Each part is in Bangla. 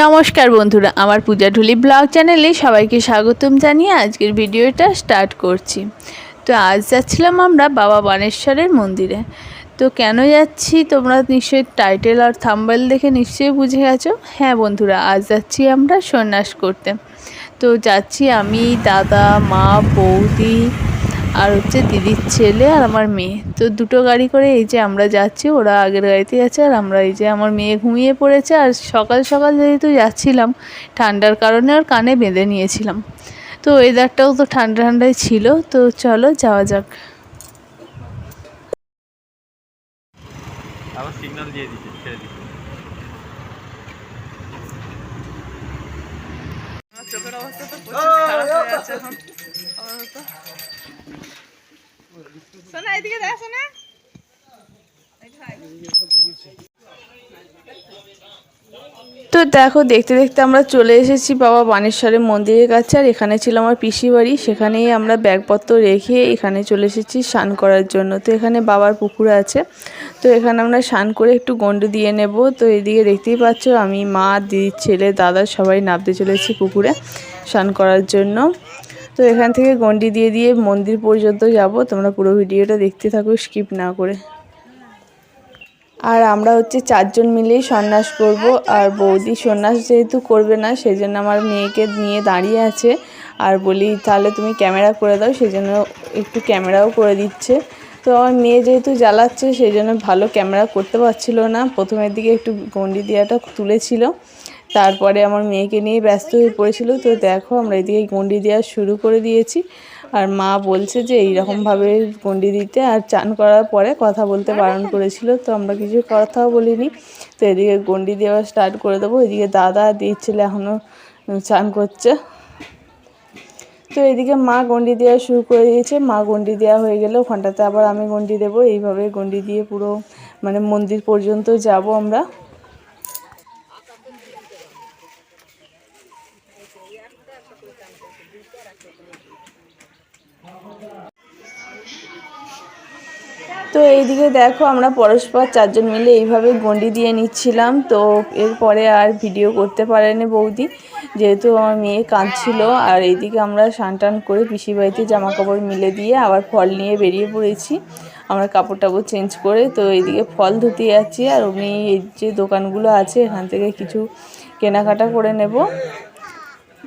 নমস্কার বন্ধুরা, আমার পূজা ঢুলি ব্লগ চ্যানেলে সবাইকে স্বাগতম জানিয়ে আজকের ভিডিওটা স্টার্ট করছি। তো আজ যাচ্ছিলাম আমরা বাবা বানেশ্বরের মন্দিরে। তো কেন যাচ্ছি তোমরা নিশ্চয়ই টাইটেল আর থাম্বেল দেখে নিশ্চয়ই বুঝে গেছো। হ্যাঁ বন্ধুরা, আজ যাচ্ছি আমরা সন্ন্যাস করতে। তো যাচ্ছি আমি, দাদা, মা, বৌদি আর হচ্ছে দিদির ছেলে আর আমার মেয়ে। তো দুটো গাড়ি করে এই যে আমরা যাচ্ছি ওরা আগের গাড়িতে যাচ্ছে আর আমরা এই যে আমার মেয়ে ঘুমিয়ে পড়েছে আর সকাল সকাল যেহেতু যাচ্ছিলাম ঠান্ডার কারণে আর কানে বেঁধে নিয়েছিলাম। তো ওয়েদারটাও তো ঠান্ডা ঠান্ডাই ছিল তো চলো যাওয়া যাক। আবার সিগন্যাল দিয়ে দিচ্ছে ছেড়ে দিচ্ছে। চোখের অবস্থা তো প্রচুর খারাপ হয়ে যাচ্ছে এখন। এদিকে দেখ তো দেখো, দেখতে দেখতে আমরা চলে এসেছি বাবা বানেশ্বরের মন্দিরের কাছে, আর এখানে ছিল আমার পিসি বাড়ি। সেখানেই আমরা ব্যাগপত্র রেখে এখানে চলে এসেছি স্নান করার জন্য। তো এখানে বাবার পুকুর আছে। তো এখানে আমরা স্নান করে একটু গন্ডু দিয়ে নেব। তো এদিকে দেখতেই পাচ্ছ, আমি মা, দিদির ছেলে, দাদা সবাই নামতে চলেছি পুকুরে স্নান করার জন্য। তো এখান থেকে গন্ডি দিয়ে দিয়ে মন্দির পর্যন্ত যাব। তোমরা পুরো ভিডিওটা দেখতে থাকো স্কিপ না করে। আর আমরা হচ্ছে চারজন মিলেই সন্ন্যাস করব। আর বৌদি সন্ন্যাস যেহেতু করবে না সেই জন্য আমার মেয়েকে নিয়ে দাঁড়িয়ে আছে। আর বলি, তাহলে তুমি ক্যামেরা করে দাও। সেই জন্য একটু ক্যামেরাও করে দিচ্ছে। তো আমার মেয়ে যেহেতু জ্বালাচ্ছে সেই জন্য ভালো ক্যামেরা করতে পারছিল না। প্রথমের দিকে একটু গন্ডি দেওয়াটা তুলেছিল। তারপরে আমার মেয়েকে নিয়ে ব্যস্ত হয়ে পড়েছিল। তো দেখো, আমরা এদিকে গন্ডি দেওয়া শুরু করে দিয়েছি। আর মা বলছে যে এইরকমভাবে গন্ডি দিতে। আর চান করার পরে কথা বলতে বারণ করেছিল। তো আমরা কিছু কথাও বলিনি। তো এদিকে গন্ডি দেওয়া স্টার্ট করে দেবো। এদিকে দাদা আর দিদির ছেলে এখনও চান করছে। তো এদিকে মা গন্ডি দেওয়া শুরু করে দিয়েছে। মা গন্ডি দেওয়া হয়ে গেলে ওখানটাতে আবার আমি গন্ডি দেবো। এইভাবে গন্ডি দিয়ে পুরো মানে মন্দির পর্যন্ত যাব আমরা। তো এইদিকে দেখো আমরা পরস্পর চারজন মিলে এইভাবে গন্ডি দিয়ে নিচ্ছিলাম। তো এরপরে আর ভিডিও করতে পারেনি বৌদি। যেহেতু আমার মেয়ে কাঁদছিল, আর এইদিকে আমরা টান করে পিসি বাড়িতে জামা কাপড় মিলে দিয়ে আবার ফল নিয়ে বেরিয়ে পড়েছি। আমরা কাপড় টাপড় চেঞ্জ করে তো এইদিকে ফল ধুতে যাচ্ছি, আর উনি এই যে দোকানগুলো আছে, এখান থেকে কিছু কেনাকাটা করে নেব।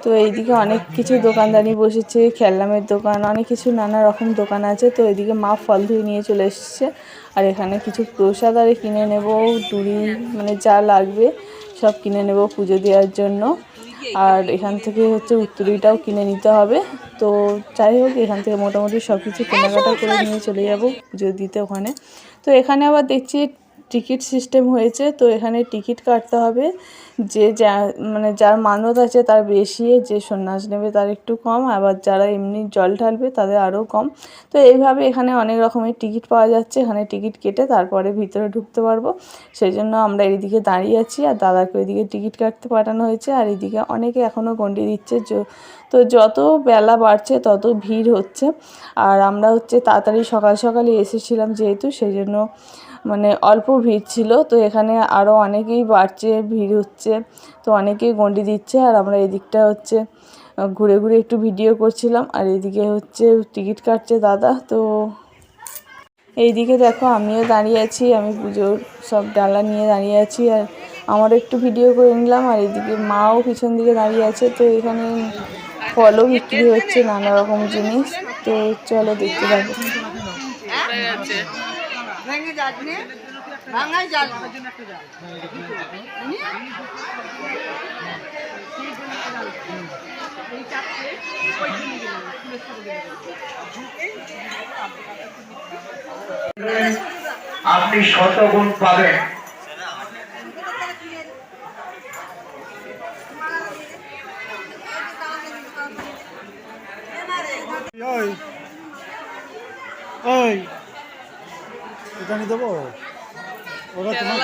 তো এইদিকে অনেক কিছু দোকানদানি বসেছে, খেলনামের দোকান, অনেক কিছু নানা রকম দোকান আছে। তো এদিকে মা ফল ধুয়ে নিয়ে চলে এসেছে আর এখানে কিছু প্রসাদ আর কিনে নেব ডুরি মানে যা লাগবে সব কিনে নেব পুজো দেওয়ার জন্য। আর এখান থেকে হচ্ছে উত্তরীটাও কিনে নিতে হবে। তো যাই হোক, এখান থেকে মোটামুটি সব কিছু কেনাকাটা করে নিয়ে চলে যাব পুজো দিতে ওখানে। তো এখানে আবার দেখছি টিকিট সিস্টেম হয়েছে, তো এখানে টিকিট কাটতে হবে। যে যা মানে যার মানত আছে তার বেশি যে সন্ন্যাস নেবে তার একটু কম, আবার যারা এমনি জল ঢালবে তাদের আরও কম। তো এইভাবে এখানে অনেক রকমের টিকিট পাওয়া যাচ্ছে, এখানে টিকিট কেটে তারপরে ভিতরে ঢুকতে পারব। সেই জন্য আমরা এইদিকে দাঁড়িয়ে আছি, আর দাদাকে ওইদিকে টিকিট কাটতে পাঠানো হয়েছে, আর এইদিকে অনেকে এখনও গন্ডি দিচ্ছে তো যত বেলা বাড়ছে, তত ভিড় হচ্ছে। আর আমরা হচ্ছে তাড়াতাড়ি সকাল সকালে এসেছিলাম যেহেতু সেই জন্য মানে অল্প ভিড় ছিল। তো এখানে আরও অনেকেই বাড়ছে, ভিড় হচ্ছে। তো অনেকেই গন্ডি দিচ্ছে। আর আমরা এদিকটা হচ্ছে ঘুরে ঘুরে একটু ভিডিও করছিলাম। আর এদিকে হচ্ছে টিকিট কাটছে দাদা। তো এইদিকে দেখো, আমিও দাঁড়িয়ে আছি। আমি পুজোর সব ডালা নিয়ে দাঁড়িয়ে আছি। আর আমারও একটু ভিডিও করে নিলাম। আর এদিকে মাও পিছন দিকে দাঁড়িয়ে আছে। তো এখানে ফলও বিক্রি হচ্ছে নানা রকম জিনিস। তো চলো দেখতে ভাঙাই আপনি শতগুণ পাবেন। ওই ওই এটা নিয়ে দেবো ওরা তোমার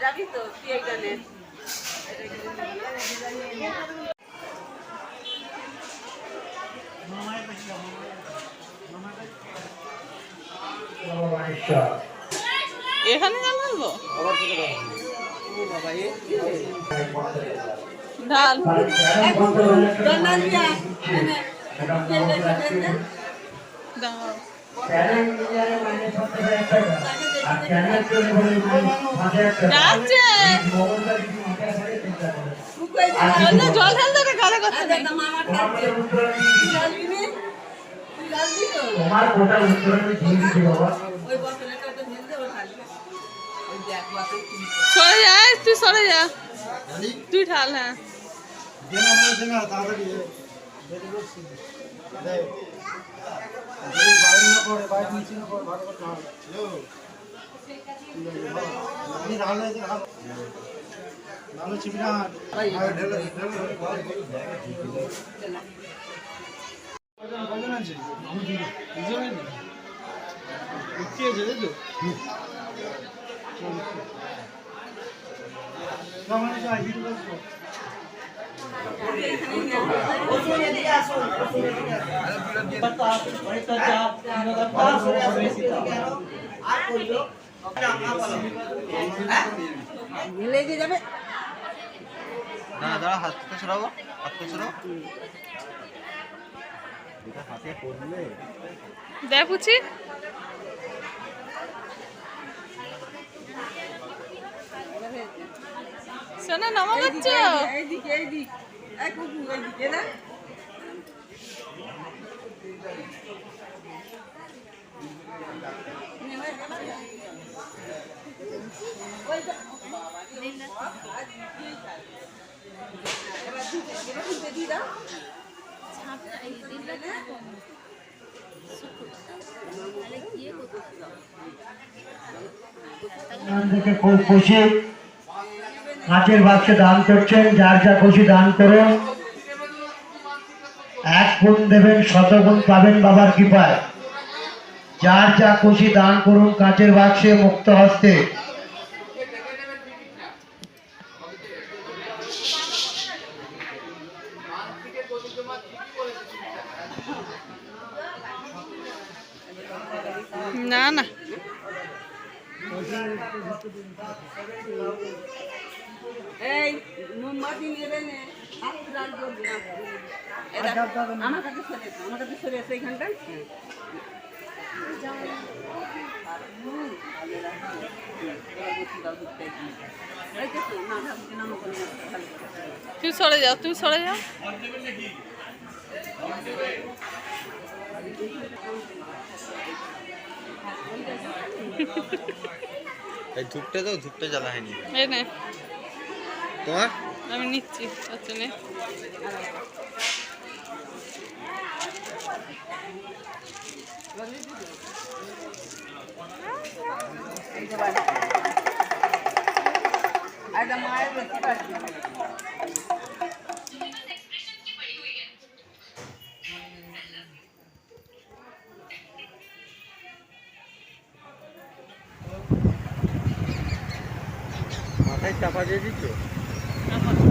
যাবি তো কি এইখানে ভগবানেশ্বর এখানে জল ঢালবো ঢাল তার চ্যানেল বন্ধ হয়ে গেছে, জল না দিয়া এটা বন্ধ রাখছে। দাও চ্যানেল ইঞ্জিনিয়ারে মাইনে সত্তর হাজার টাকা। আর চ্যানেল তৈরি করে মাইনে পাঁচ হাজার টাকা। যাচ্ছে এই মোবাইলটা যদি মাথায় থাকে, চিন্তা করো। কুকুর আর জল না, জল ঢালতে তো কথা তোমার ওই সরে যা তুই সরে যা। তুই ঢাল হ্যাঁ। আছে, ভালো। যে। হ্যাঁ, যাবে না দাঁড়া হাত তো সরাবো হাত তো সরাও দেখ পুচি সোনা নামা করছ এইদিকে এইদিকে এই কুকুর এইদিকে না থেকে খুব খুশি কাঁচের বাক্সে দান করছেন, যার যা খুশি দান করুন। এক গুণ দেবেন, শত গুণ পাবেন বাবার কৃপায়। যার যা খুশি দান করুন কাঁচের বাক্সে মুক্ত হস্তে। না না। এই মোমবাতি নেবে নে দেখ, আমার কাছে সরে আমার কাছে সরে যাও তুই সরে যাও এই ধূপটা তো ধূপটা জ্বালা হয়নি এই নে। তোমার আমি নিচ্ছি আচ্ছা মায়ের বেশি বাড়ছে। মাথায় চাপা দিয়ে দিচ্ছ আমার